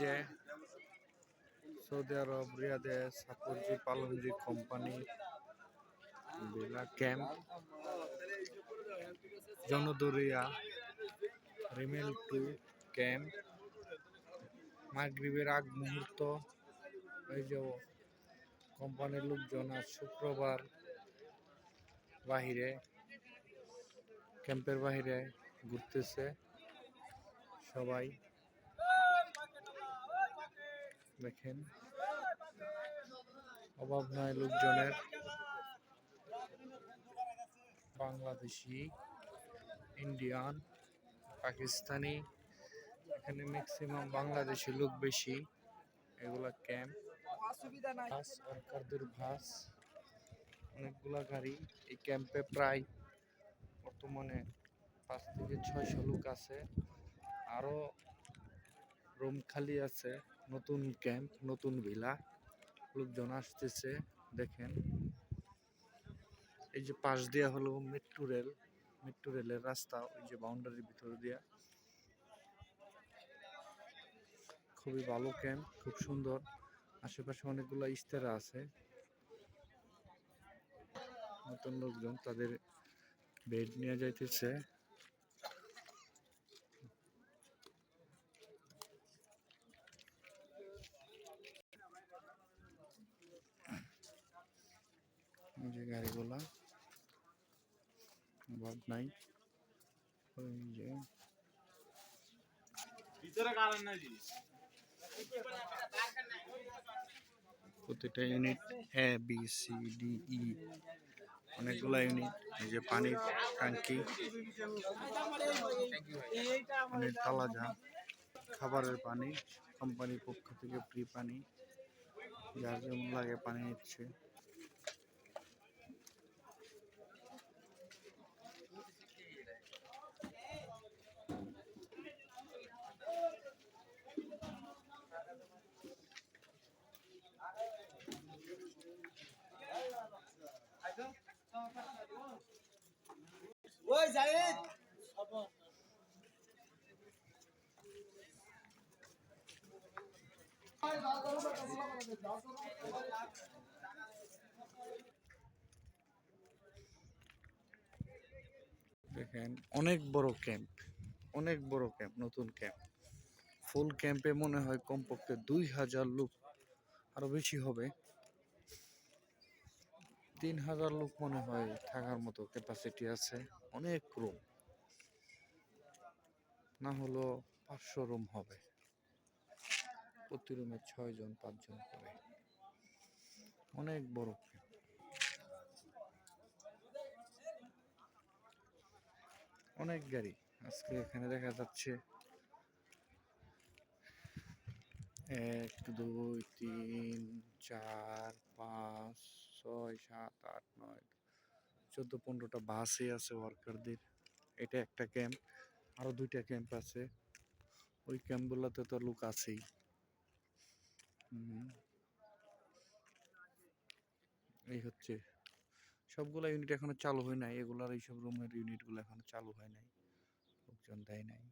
যে Saudi Arab, রিয়াদে Shapoorji Pallonji company বেলা ক্যাম্প, জনদরিয়া, রিমেল টু ক্যাম্প, মাগরিবের আগ মুহূর্ত, এই যে কোম্পানির লোকজন আজ শুক্রবার বাহিরে, ক্যাম্পের বাহিরে ঘুরতেছে সবাই। দেখেন। অভাব নাই লোকজনের। বাংলাদেশি, ইন্ডিয়ান, পাকিস্তানি, এখানে ম্যাক্সিমাম বাংলাদেশি লোক বেশি। এগুলা ক্যাম্প বাস ওয়ার্কারদের বাস, অনেকগুলা গাড়ি। এই ক্যাম্পে প্রায় বর্তমানে পাঁচ থেকে ছয়শো লোক আছে। আরও রুম খালি আছে। নতুন ক্যাম্প, নতুন ভিলা, লোকজন আসতেছে, দেখেন। এই যে পাশ দিয়া হলো মেট্রো রেল মেট্রো রেলের রাস্তা, ওই যে বাউন্ডারির ভিতরে দিয়া। খুবই ভালো ক্যাম্প খুব সুন্দর। আশেপাশে অনেকগুলো ইস্তেরা আছে। নতুন লোকজন তাদের বেড নিয়ে যাইতেছে। যে গাড়িগুলা। অভাব নাই। ওই যে। ভিতরে কারণ নাই প্রতিটা unit A B C D E অনেকগুলা ইউনিট এই যে পানির ট্যাঙ্কি। পানির তালাজা খাবারের পানি। কোম্পানির পক্ষ থেকে ফ্রি পানি। যার যেমন লাগে পানি নিচ্ছে। দেখেন, অনেক বড় ক্যাম্প, অনেক বড় ক্যাম্প, নতুন ক্যাম্প। ফুল ক্যাম্পে মনে হয় কমপক্ষে দুই হাজার লোক আরও বেশি হবে। তিন হাজার লোক মনে হয় থাকার মতো ক্যাপাসিটি আছে। অনেক রুম। না হলো পাঁচশো রুম হবে। প্রতি রুমে ছয় জন পাঁচজন করে। অনেক বড় অনেক গাড়ি। আজকে এখানে দেখা যাচ্ছে এক, দুই, তিন, চার, পাঁচ, ছয়, সাত, আট, নয় চোদ্দ, পনেরোটা বাসই আছে ওয়ার্কারদের এটা একটা ক্যাম্প আরও দুইটা ক্যাম্প আছে। ওই ক্যাম্পগুলোতে তো লোক আছেই। এই হচ্ছে। সবগুলো ইউনিট এখনও চালু হয় নাই। এগুলার এইসব রুমের ইউনিটগুলো এখনও চালু হয় নাই। লোকজন দেয় নাই।